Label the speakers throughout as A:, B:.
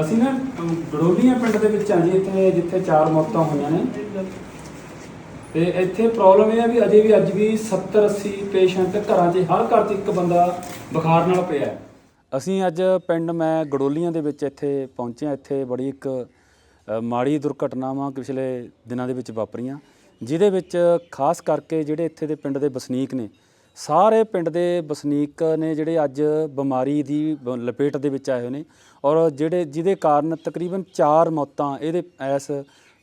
A: ਅਸੀਂ ਨਾ ਅਮ, ਗੜੋਲੀਆਂ ਪਿੰਡ ਦੇ ਵਿੱਚ ਆਂ ਜੀ ਇੱਥੇ ਜਿੱਥੇ ਚਾਰ ਮੌਤਾਂ ਹੋਈਆਂ ਨੇ। ਤੇ ਇੱਥੇ ਪ੍ਰੋਬਲਮ ਇਹ ਆ ਵੀ ਅਜੇ ਵੀ ਅੱਜ ਵੀ 70 80 ਪੇਸ਼ੈਂਟ ਘਰਾਂ 'ਚ ਹਰ ਘਰ 'ਚ ਇੱਕ ਬੰਦਾ ਬੁਖਾਰ ਨਾਲ ਪਿਆ ਹੈ। ਅਸੀਂ ਅੱਜ ਪਿੰਡ ਮੈਂ ਗੜੋਲੀਆਂ ਦੇ ਵਿੱਚ ਇੱਥੇ ਪਹੁੰਚਿਆ। ਇੱਥੇ ਬੜੀ ਇੱਕ ਮਾੜੀ ਦੁਰਘਟਨਾਵਾਂ ਪਿਛਲੇ ਦਿਨਾਂ ਦੇ ਵਿੱਚ ਵਾਪਰੀਆਂ ਜਿਹਦੇ ਵਿੱਚ ਖਾਸ ਕਰਕੇ ਜਿਹੜੇ ਇੱਥੇ ਦੇ ਪਿੰਡ ਦੇ ਵਸਨੀਕ ਨੇ ਸਾਰੇ ਪਿੰਡ ਦੇ ਵਸਨੀਕ ਨੇ ਜਿਹੜੇ ਅੱਜ ਬਿਮਾਰੀ ਦੀ ਬ- ਲਪੇਟ ਦੇ ਵਿੱਚ ਆਏ ਹੋਏ ਨੇ ਔਰ ਜਿਹੜੇ ਜਿਹਦੇ ਕਾਰਨ ਤਕਰੀਬਨ 4 ਮੌਤਾਂ ਇਹਦੇ ਇਸ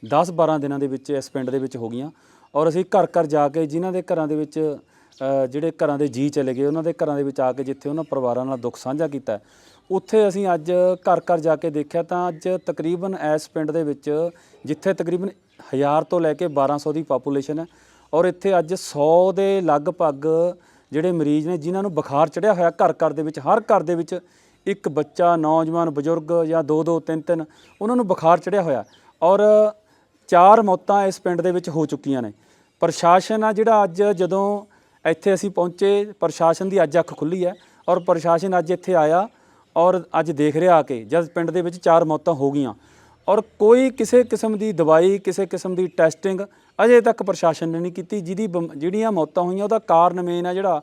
A: 10-12 ਦਿਨਾਂ ਦੇ ਵਿੱਚ ਇਸ ਪਿੰਡ ਦੇ ਵਿੱਚ ਹੋ ਗਈਆਂ ਔਰ ਅਸੀਂ ਘਰ ਘਰ ਜਾ ਕੇ ਜਿਨ੍ਹਾਂ ਦੇ ਘਰਾਂ ਦੇ ਵਿੱਚ ਅ, ਜਿਹੜੇ ਘਰਾਂ ਦੇ ਜੀ ਚਲੇ ਗਏ ਉਹਨਾਂ ਦੇ ਘਰਾਂ ਦੇ ਵਿੱਚ ਆ ਕੇ ਜਿੱਥੇ ਉਹਨਾਂ ਪਰਿਵਾਰਾਂ ਨਾਲ ਦੁੱਖ ਸਾਂਝਾ ਕੀਤਾ ਉੱਥੇ ਅਸੀਂ ਅੱਜ ਘਰ ਘਰ ਜਾ ਕੇ ਦੇਖਿਆ ਤਾਂ ਅੱਜ ਤਕਰੀਬਨ ਇਸ ਪਿੰਡ ਦੇ ਵਿੱਚ ਜਿੱਥੇ ਤਕਰੀਬਨ 1000 ਤੋਂ ਲੈ ਕੇ 1200 ਦੀ ਪਾਪੂਲੇਸ਼ਨ ਹੈ ਔਰ ਇੱਥੇ ਅੱਜ 100 ਦੇ ਲਗਭਗ ਜਿਹੜੇ ਮਰੀਜ਼ ਨੇ, ਜਿਨ੍ਹਾਂ ਨੂੰ ਬੁਖਾਰ ਚੜਿਆ ਹੋਇਆ ਘਰ ਘਰ ਦੇ ਵਿੱਚ, ਹਰ ਘਰ ਦੇ ਵਿੱਚ ਇੱਕ ਬੱਚਾ, ਨੌਜਵਾਨ, ਬਜ਼ੁਰਗ ਜਾਂ ਦੋ ਦੋ, ਤਿੰਨ ਤਿੰਨ, ਉਹਨਾਂ ਨੂੰ ਬੁਖਾਰ ਚੜਿਆ ਹੋਇਆ। ਔਰ ਚਾਰ ਮੌਤਾਂ ਇਸ ਪਿੰਡ ਦੇ ਵਿੱਚ ਹੋ ਚੁੱਕੀਆਂ ਨੇ। ਪ੍ਰਸ਼ਾਸਨ ਆ ਜਿਹੜਾ ਅੱਜ ਜਦੋਂ ਇੱਥੇ ਅਸੀਂ ਪਹੁੰਚੇ, ਪ੍ਰਸ਼ਾਸਨ ਦੀ ਅੱਜ ਅੱਖ ਖੁੱਲੀ ਹੈ ਔਰ ਪ੍ਰਸ਼ਾਸਨ ਅੱਜ ਇੱਥੇ ਆਇਆ ਔਰ ਅੱਜ ਦੇਖ ਰਿਹਾ ਆ ਕੇ ਜਦ ਪਿੰਡ ਦੇ ਵਿੱਚ ਚਾਰ ਮੌਤਾਂ ਹੋ ਗਈਆਂ ਔਰ ਕੋਈ ਕਿਸੇ ਕਿਸਮ ਦੀ ਦਵਾਈ ਕਿਸੇ ਕਿਸਮ ਦੀ ਟੈਸਟਿੰਗ ਅਜੇ ਤੱਕ ਪ੍ਰਸ਼ਾਸਨ ਨੇ ਨਹੀਂ ਕੀਤੀ ਜਿਹਦੀ ਬਮ- ਜਿਹੜੀਆਂ ਮੌਤਾਂ ਹੋਈਆਂ ਉਹਦਾ ਕਾਰਨ ਮੇਨ ਆ ਜਿਹੜਾ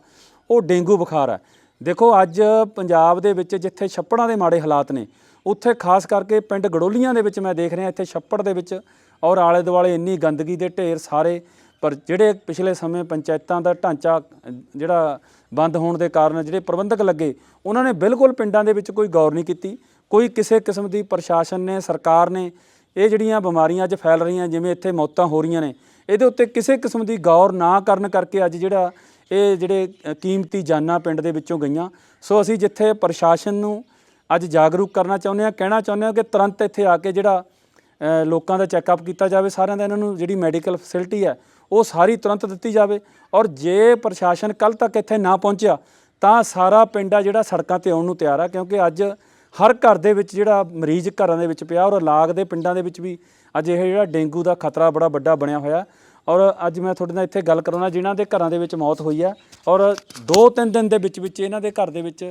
A: ਉਹ ਡੇਂਗੂ ਬੁਖਾਰ ਹੈ ਦੇਖੋ ਅੱਜ ਪੰਜਾਬ ਦੇ ਵਿੱਚ ਜਿੱਥੇ ਛੱਪੜਾਂ ਦੇ ਮਾੜੇ ਹਾਲਾਤ ਨੇ ਉੱਥੇ ਖਾਸ ਕਰਕੇ ਪਿੰਡ ਗੜੋਲੀਆਂ ਦੇ ਵਿੱਚ ਮੈਂ ਦੇਖ ਰਿਹਾ ਇੱਥੇ ਛੱਪੜ ਦੇ ਵਿੱਚ ਔਰ ਆਲੇ ਦੁਆਲੇ ਇੰਨੀ ਗੰਦਗੀ ਦੇ ਢੇਰ ਸਾਰੇ ਪਰ ਜਿਹੜੇ ਪਿਛਲੇ ਸਮੇਂ ਪੰਚਾਇਤਾਂ ਦਾ ਢਾਂਚਾ ਅ, ਜਿਹੜਾ ਬੰਦ ਹੋਣ ਦੇ ਕਾਰਨ ਜਿਹੜੇ ਪ੍ਰਬੰਧਕ ਲੱਗੇ ਉਹਨਾਂ ਨੇ ਬਿਲਕੁਲ ਪਿੰਡਾਂ ਦੇ ਵਿੱਚ ਕੋਈ ਗੌਰ ਨਹੀਂ ਕੀਤੀ। ਕੋਈ ਕਿਸੇ ਕਿਸਮ ਦੀ ਪ੍ਰਸ਼ਾਸਨ ਨੇ, ਸਰਕਾਰ ਨੇ ਇਹ ਜਿਹੜੀਆਂ ਬਿਮਾਰੀਆਂ ਅੱਜ ਫੈਲ ਰਹੀਆਂ, ਜਿਵੇਂ ਇੱਥੇ ਮੌਤਾਂ ਹੋ ਰਹੀਆਂ ਨੇ, ਇਹਦੇ ਉੱਤੇ ਕਿਸੇ ਕਿਸਮ ਦੀ ਗੌਰ ਨਾ ਕਰਨ ਕਰਕੇ ਅੱਜ ਜਿਹੜਾ ਇਹ ਜਿਹੜੇ ਕੀਮਤੀ ਜਾਨਾਂ ਪਿੰਡ ਦੇ ਵਿੱਚੋਂ ਗਈਆਂ। ਸੋ ਅਸੀਂ ਜਿੱਥੇ ਪ੍ਰਸ਼ਾਸਨ ਨੂੰ ਅੱਜ ਜਾਗਰੂਕ ਕਰਨਾ ਚਾਹੁੰਦੇ ਹਾਂ, ਕਹਿਣਾ ਚਾਹੁੰਦੇ ਹਾਂ ਕਿ ਤੁਰੰਤ ਇੱਥੇ ਆ ਕੇ ਜਿਹੜਾ ਲੋਕਾਂ ਦਾ ਚੈੱਕਅਪ ਕੀਤਾ ਜਾਵੇ, ਸਾਰਿਆਂ ਦਾ ਇਹਨਾਂ ਨੂੰ ਜਿਹੜੀ ਮੈਡੀਕਲ ਫੈਸਿਲਿਟੀ ਹੈ, ਉਹ ਸਾਰੀ ਤੁਰੰਤ ਦਿੱਤੀ ਜਾਵੇ। ਔਰ ਜੇ ਪ੍ਰਸ਼ਾਸਨ ਕੱਲ ਤੱਕ ਇੱਥੇ ਨਾ ਪਹੁੰਚਿਆ, ਤਾਂ ਸਾਰਾ ਪਿੰਡ ਆ ਜਿਹੜਾ ਸੜਕਾਂ ਤੇ ਆਉਣ ਨੂੰ ਤਿਆਰ ਆ, ਕਿਉਂਕਿ ਅੱਜ ਹਰ ਘਰ ਦੇ ਵਿੱਚ ਜਿਹੜਾ ਮਰੀਜ਼ ਘਰਾਂ ਦੇ ਵਿੱਚ ਪਿਆ ਔਰ ਲਾਗ ਦੇ ਪਿੰਡਾਂ ਦੇ ਵਿੱਚ ਵੀ ਅੱਜ ਇਹ ਜਿਹੜਾ ਡੇਂਗੂ ਦਾ ਖਤਰਾ ਬੜਾ ਵੱਡਾ ਬਣਿਆ ਹੋਇਆ। ਔਰ ਅੱਜ ਮੈਂ ਤੁਹਾਡੇ ਨਾਲ ਇੱਥੇ ਗੱਲ ਕਰਾਉਣਾ ਜਿਨ੍ਹਾਂ ਦੇ ਘਰਾਂ ਦੇ ਵਿੱਚ ਮੌਤ ਹੋਈ ਹੈ ਔਰ 2-3 ਦਿਨ ਦੇ ਵਿੱਚ ਵਿੱਚ ਇਹਨਾਂ ਦੇ ਘਰ ਦੇ ਵਿੱਚ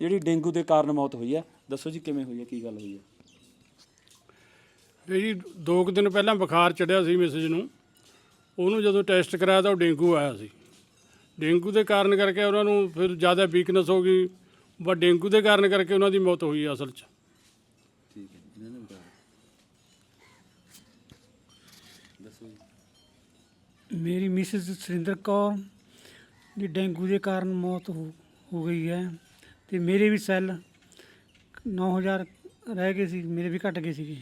A: ਜਿਹੜੀ ਡੇਂਗੂ ਦੇ ਕਾਰਨ ਮੌਤ ਹੋਈ ਹੈ ਦੱਸੋ ਜੀ ਕਿਵੇਂ ਹੋਈ ਹੈ ਕੀ ਗੱਲ ਹੋਈ ਹੈ
B: ਜੀ ਦੋ ਕੁ ਦਿਨ ਪਹਿਲਾਂ ਬੁਖਾਰ ਚੜਿਆ ਸੀ ਮਿਸਿਸ ਨੂੰ। ਉਹਨੂੰ ਜਦੋਂ ਟੈਸਟ ਕਰਾਇਆ ਤਾਂ ਉਹ ਡੇਂਗੂ ਆਇਆ ਸੀ। ਡੇਂਗੂ ਦੇ ਕਾਰਨ ਕਰਕੇ ਉਹਨਾਂ ਨੂੰ ਫਿਰ ਜ਼ਿਆਦਾ ਵੀਕਨੈਸ ਹੋ ਗਈ। ਬਟ ਡੇਂਗੂ ਦੇ ਕਾਰਨ ਕਰਕੇ ਉਹਨਾਂ ਦੀ ਮੌਤ ਹੋਈ ਅਸਲ 'ਚ।
A: ਠੀਕ ਹੈ ਇਹਨਾਂ ਨੇ ਬਤਾਇਆ ਦੱਸੋ ਜੀ।
C: ਮੇਰੀ ਮਿਸਿਸ ਸੁਰਿੰਦਰ ਕੌਰ ਦੀ ਡੇਂਗੂ ਦੇ ਕਾਰਨ ਮੌਤ ਹੋ ਹੋ ਗਈ ਹੈ ਤੇ ਮੇਰੇ ਵੀ ਸੈੱਲ 9000 ਰਹਿ ਗਏ ਸੀ ਮੇਰੇ ਵੀ ਘਟ ਗਏ ਸੀਗੇ।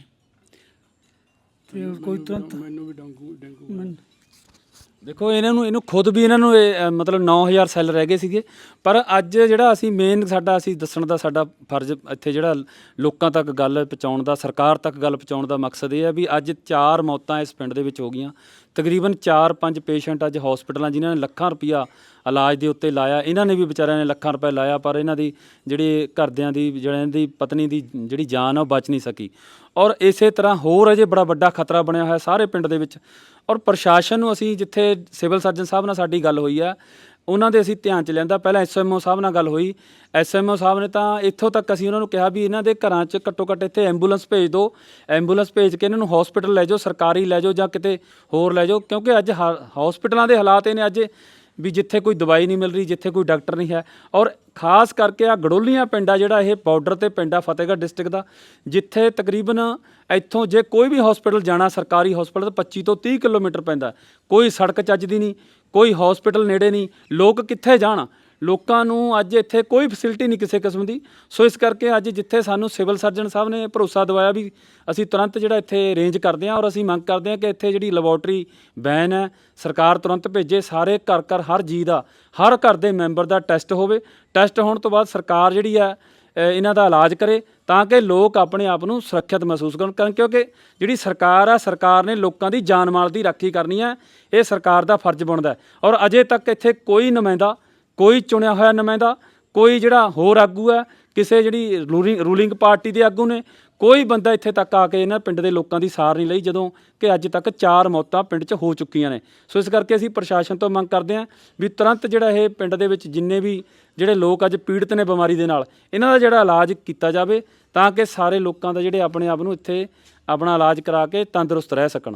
C: ਤੇ ਕੋਈ ਤੁਰੰਤ
B: ਮੈਨੂੰ ਵੀ ਡੇਂਗੂ ਡੇਂਗੂ।
C: ਮਨ-
A: ਦੇਖੋ ਇਹਨਾਂ ਨੂੰ ਇਹਨੂੰ ਖੁਦ ਵੀ ਇਹਨਾਂ ਨੂੰ ਇਹ, ਅ, ਮਤਲਬ 9000 ਸੈੱਲ ਰਹਿ ਗਏ ਸੀਗੇ। ਪਰ ਅੱਜ ਜਿਹੜਾ ਅਸੀਂ ਮੇਨ ਸਾਡਾ ਅਸੀਂ ਦੱਸਣ ਦਾ ਸਾਡਾ ਫਰਜ਼ ਇੱਥੇ ਜਿਹੜਾ ਲੋਕਾਂ ਤੱਕ ਗੱਲ ਪਹੁੰਚਾਉਣ ਦਾ ਸਰਕਾਰ ਤੱਕ ਗੱਲ ਪਹੁੰਚਾਉਣ ਦਾ ਮਕਸਦ ਇਹ ਹੈ ਵੀ ਅੱਜ ਚਾਰ ਮੌਤਾਂ ਇਸ ਪਿੰਡ ਦੇ ਵਿੱਚ ਹੋ ਗਈਆਂ। ਤਕਰੀਬਨ 4-5 ਪੇਸ਼ੈਂਟ ਅੱਜ ਹਸਪੀਟਲਾਂ, ਜਿਨ੍ਹਾਂ ਨੇ ਲੱਖਾਂ ਰੁਪਈਆ ਇਲਾਜ ਦੇ ਉੱਤੇ ਲਾਇਆ। ਇਹਨਾਂ ਨੇ ਵੀ ਵਿਚਾਰਿਆਂ ਨੇ ਲੱਖਾਂ ਰੁਪਏ ਲਾਇਆ, ਪਰ ਇਹਨਾਂ ਦੀ ਜਿਹੜੀ ਘਰਦਿਆਂ ਦੀ ਜਿਹੜਿਆਂ ਦੀ ਪਤਨੀ ਦੀ ਜਿਹੜੀ ਜਾਨ ਆ, ਉਹ ਬਚ ਨਹੀਂ ਸਕੀ। ਔਰ ਇਸੇ ਤਰ੍ਹਾਂ ਹੋਰ ਅਜੇ ਬੜਾ ਵੱਡਾ ਖਤਰਾ ਬਣਿਆ ਹੋਇਆ ਸਾਰੇ ਪਿੰਡ ਦੇ ਵਿੱਚ। ਔਰ ਪ੍ਰਸ਼ਾਸਨ ਨੂੰ ਅਸੀਂ ਜਿੱਥੇ ਸਿਵਲ ਸਰਜਨ ਸਾਹਿਬ ਨਾਲ ਸਾਡੀ ਗੱਲ ਹੋਈ ਆ ਉਹਨਾਂ ਦੇ ਅਸੀਂ ਧਿਆਨ ਚ ਲਿਆਂਦਾ। ਪਹਿਲਾਂ ਐਸਐਮਓ ਸਾਹਿਬ ਨਾਲ ਗੱਲ ਹੋਈ। ਐਸਐਮਓ ਸਾਹਿਬ ਨੇ ਤਾਂ ਇੱਥੋਂ ਤੱਕ ਅਸੀਂ ਉਹਨਾਂ ਨੂੰ ਕਿਹਾ ਵੀ ਇਹਨਾਂ ਦੇ ਘਰਾਂ 'ਚ ਘੱਟੋ ਘੱਟ ਇੱਥੇ ਐਂਬੂਲੈਂਸ ਭੇਜ ਦਿਓ। ਐਂਬੂਲੈਂਸ ਭੇਜ ਕੇ ਇਹਨਾਂ ਨੂੰ ਹਸਪੀਟਲ ਲੈ ਜਾਓ, ਸਰਕਾਰੀ ਲੈ ਜਾਓ ਜਾਂ ਕਿਤੇ ਹੋਰ ਲੈ ਜਾਓ। ਕਿਉਂਕਿ ਅੱਜ ਹਸਪੀਟਲਾਂ ਦੇ ਹਾਲਾਤ ਇਹ ਨੇ ਅੱਜ ਵੀ ਜਿੱਥੇ ਕੋਈ ਦਵਾਈ ਨਹੀਂ ਮਿਲ ਰਹੀ, ਜਿੱਥੇ ਕੋਈ ਡਾਕਟਰ ਨਹੀਂ ਹੈ। ਔਰ ਖਾਸ ਕਰਕੇ ਆ ਗੜੋਲੀਆਂ ਪਿੰਡ ਆ ਜਿਹੜਾ ਇਹ ਬਾਰਡਰ ਤੇ ਪਿੰਡ ਆ ਫਤਿਹਗੜ੍ਹ ਡਿਸਟ੍ਰਿਕਟ ਦਾ, ਜਿੱਥੇ ਤਕਰੀਬਨ ਇੱਥੋਂ ਜੇ ਕੋਈ ਵੀ ਹਸਪੀਟਲ ਜਾਣਾ ਸਰਕਾਰੀ ਹਸਪੀਟਲ, ਤਾਂ 25 ਤੋਂ 30 ਕਿਲੋਮੀਟਰ ਪੈਂਦਾ। ਕੋਈ ਸੜਕ ਚੱਜ ਦੀ ਨਹੀਂ ਕੋਈ ਹਸਪੀਟਲ ਨੇੜੇ ਨਹੀਂ, ਲੋਕ ਕਿੱਥੇ ਜਾਣ? ਲੋਕਾਂ ਨੂੰ ਅੱਜ ਇੱਥੇ ਕੋਈ ਫੈਸਿਲਿਟੀ ਨਹੀਂ ਕਿਸੇ ਕਿਸਮ ਦੀ। ਸੋ ਇਸ ਕਰਕੇ ਅੱਜ ਜਿੱਥੇ ਸਾਨੂੰ ਸਿਵਲ ਸਰਜਨ ਸਾਹਿਬ ਨੇ ਭਰੋਸਾ ਦਵਾਇਆ ਵੀ ਅਸੀਂ ਤੁਰੰਤ ਜਿਹੜਾ ਇੱਥੇ ਅਰੇਂਜ ਕਰਦੇ ਹਾਂ ਔਰ ਅਸੀਂ ਮੰਗ ਕਰਦੇ ਹਾਂ ਕਿ ਇੱਥੇ ਜਿਹੜੀ ਲੈਬੋਰਟਰੀ ਵੈਨ ਹੈ, ਸਰਕਾਰ ਤੁਰੰਤ ਭੇਜੇ, ਸਾਰੇ ਘਰ ਘਰ ਹਰ ਜੀ ਦਾ, ਹਰ ਘਰ ਦੇ ਮੈਂਬਰ ਦਾ ਟੈਸਟ ਹੋਵੇ। ਟੈਸਟ ਹੋਣ ਤੋਂ ਬਾਅਦ ਸਰਕਾਰ ਜਿਹੜੀ ਹੈ ਇਹਨਾਂ ਦਾ ਇਲਾਜ ਕਰੇ ਤਾਂ ਕਿ ਲੋਕ ਆਪਣੇ ਆਪ ਨੂੰ ਸੁਰੱਖਿਅਤ ਮਹਿਸੂਸ ਕਰਨ ਕਰਨ ਕਿਉਂਕਿ ਜਿਹੜੀ ਸਰਕਾਰ ਆ, ਸਰਕਾਰ ਨੇ ਲੋਕਾਂ ਦੀ ਜਾਨ ਮਾਲ ਦੀ ਰਾਖੀ ਕਰਨੀ ਹੈ ਇਹ ਸਰਕਾਰ ਦਾ ਫਰਜ਼ ਬਣਦਾ ਔਰ ਅਜੇ ਤੱਕ ਇੱਥੇ ਕੋਈ ਨੁਮਾਇੰਦਾ, ਕੋਈ ਚੁਣਿਆ ਹੋਇਆ ਨੁਮਾਇੰਦਾ, ਕੋਈ ਜਿਹੜਾ ਹੋਰ ਆਗੂ ਹੈ, ਕਿਸੇ ਜਿਹੜੀ ਰੂਲਿੰਗ ਰੂਲਿੰਗ ਪਾਰਟੀ ਦੇ ਆਗੂ ਨੇ ਕੋਈ ਬੰਦਾ ਇੱਥੇ ਤੱਕ ਆ ਕੇ ਇਹਨਾਂ ਪਿੰਡ ਦੇ ਲੋਕਾਂ ਦੀ ਸਾਰ ਨਹੀਂ ਲਈ, ਜਦੋਂ ਕਿ ਅੱਜ ਤੱਕ ਚਾਰ ਮੌਤਾਂ ਪਿੰਡ 'ਚ ਹੋ ਚੁੱਕੀਆਂ ਨੇ। ਸੋ ਇਸ ਕਰਕੇ ਅਸੀਂ ਪ੍ਰਸ਼ਾਸਨ ਤੋਂ ਮੰਗ ਕਰਦੇ ਹਾਂ ਵੀ ਤੁਰੰਤ ਜਿਹੜਾ ਇਹ ਪਿੰਡ ਦੇ ਵਿੱਚ ਜਿੰਨੇ ਵੀ ਜਿਹੜੇ ਲੋਕ ਅੱਜ ਪੀੜਤ ਨੇ ਬਿਮਾਰੀ ਦੇ ਨਾਲ, ਇਹਨਾਂ ਦਾ ਜਿਹੜਾ ਇਲਾਜ ਕੀਤਾ ਜਾਵੇ ਤਾਂ ਕਿ ਸਾਰੇ ਲੋਕਾਂ ਦਾ ਜਿਹੜੇ ਆਪਣੇ ਆਪ ਨੂੰ ਇੱਥੇ ਆਪਣਾ ਇਲਾਜ ਕਰਾ ਕੇ ਤੰਦਰੁਸਤ ਰਹਿ ਸਕਣ।